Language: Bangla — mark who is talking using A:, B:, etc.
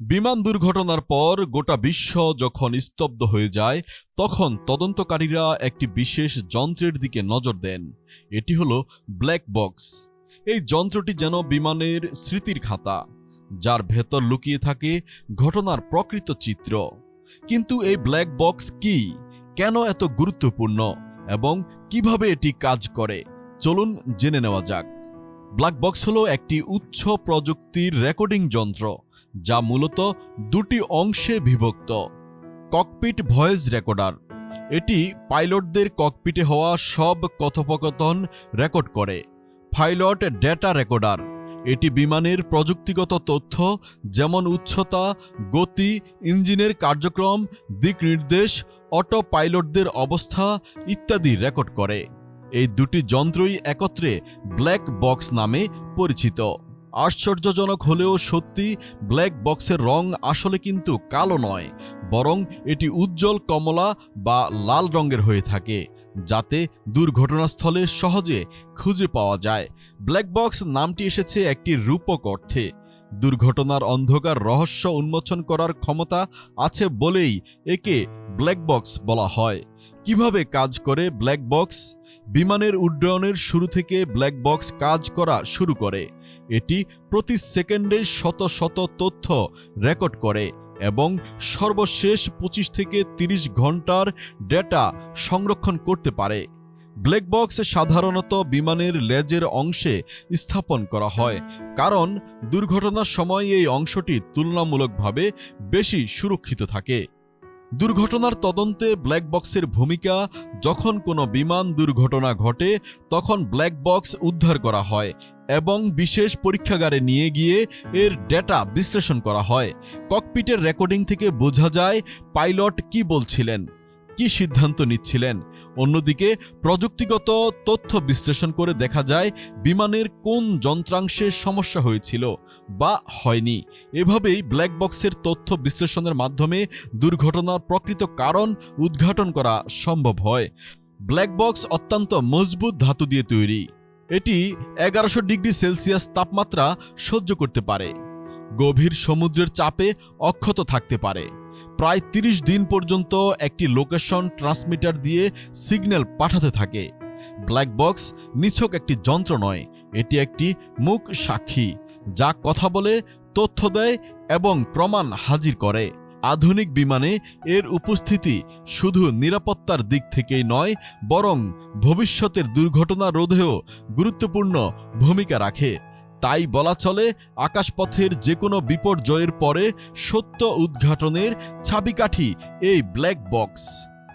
A: বিমান দুর্ঘটনার পর গোটা বিশ্ব যখন স্তব্ধ হয়ে যায়, তখন তদন্তকারীরা একটি বিশেষ যন্ত্রের দিকে নজর দেন। এটি হলো ব্ল্যাক বক্স। এই যন্ত্রটি যেন বিমানের স্মৃতির খাতা, যার ভেতর লুকিয়ে থাকে ঘটনার প্রকৃত চিত্র। কিন্তু এই ব্ল্যাক বক্স কি? কেন এত গুরুত্বপূর্ণ? এবং কীভাবে এটি কাজ করে? চলুন জেনে নেওয়া যাক। ব্ল্যাক বক্স হলো একটি উচ্চ প্রযুক্তির রেকর্ডিং যন্ত্র, যা মূলত দুটি অংশে বিভক্ত। ককপিট ভয়েস রেকর্ডার এটি পাইলটদের ককপিটে হওয়া সব কথোপকথন রেকর্ড করে। পাইলট ডেটা রেকর্ডার এটি বিমানের প্রযুক্তিগত তথ্য, যেমন উচ্চতা, গতি, ইঞ্জিনের কার্যক্রম, দিক নির্দেশ অটো পাইলটদের অবস্থা ইত্যাদি রেকর্ড করে। এই দুটি যন্ত্রই একত্রে ব্ল্যাক বক্স নামে পরিচিত। আশ্চর্যজনক হলেও সত্যি, ব্ল্যাক বক্সের রং আসলে কিন্তু কালো নয়, বরং এটি উজ্জ্বল কমলা বা লাল রঙের হয়ে থাকে, যাতে দুর্ঘটনাস্থলে সহজে খুঁজে পাওয়া যায়। ব্ল্যাক বক্স নামটি এসেছে একটি রূপক অর্থে। দুর্ঘটনার অন্ধকার রহস্য উন্মোচন করার ক্ষমতা আছে বলেই একে ব্ল্যাক বক্স বলা হয়। কীভাবে কাজ করে ব্ল্যাক বক্স বিমানের উড্ডয়নের শুরু থেকে ব্ল্যাক বক্স কাজ করা শুরু করে। এটি প্রতি সেকেন্ডে শত শত তথ্য রেকর্ড করে এবং সর্বশেষ পঁচিশ থেকে ৩০ ঘণ্টার ডেটা সংরক্ষণ করতে পারে। ব্ল্যাক বক্স সাধারণত বিমানের লেজের অংশে স্থাপন করা হয়, কারণ দুর্ঘটনার সময় এই অংশটি তুলনামূলকভাবে বেশি সুরক্ষিত থাকে। দুর্ঘটনার তদন্তে ব্ল্যাক বক্সের ভূমিকা, যখন কোনো বিমান দুর্ঘটনা ঘটে, তখন ব্ল্যাক বক্স উদ্ধার করা হয় এবং বিশেষ পরীক্ষাগারে নিয়ে গিয়ে এর ডেটা বিশ্লেষণ করা হয়। ককপিটের রেকর্ডিং থেকে বোঝা যায় পাইলট কি বলছিলেন। কি সিদ্ধান্ত নিচ্ছিলেন? অন্যদিকে প্রযুক্তিগত তথ্য বিশ্লেষণ করে দেখা যায়, বিমানের কোন যন্ত্রাংশে সমস্যা হয়েছিল বা হয়নি। এভাবেই ব্ল্যাক বক্সের তথ্য বিশ্লেষণের মাধ্যমে দুর্ঘটনার প্রকৃত কারণ উদ্ঘাটন করা সম্ভব হয়। ব্ল্যাক বক্স অত্যন্ত মজবুত ধাতু দিয়ে তৈরি। এটি এগারোশো ডিগ্রি সেলসিয়াস তাপমাত্রা সহ্য করতে পারে। গভীর সমুদ্রের চাপে অক্ষত থাকতে পারে। প্রায় ৩০ দিন পর্যন্ত একটি লোকেশন ট্রান্সমিটার দিয়ে সিগন্যাল পাঠাতে থাকে। ব্ল্যাক বক্স নিছক একটি যন্ত্র নয়, এটি একটি মুখ সাক্ষী, যা কথা বলে, তথ্য দেয় এবং প্রমাণ হাজির করে। আধুনিক বিমানে এর উপস্থিতি শুধু নিরাপত্তার দিক থেকেই নয়, বরং ভবিষ্যতের দুর্ঘটনা রোধেও গুরুত্বপূর্ণ ভূমিকা রাখে। তাই বলা চলে আকাশপথের যে কোনো বিপর্যয়ের পরে সত্য উদ্ঘাটনের ছাবিকাঠি এই ব্ল্যাক বক্স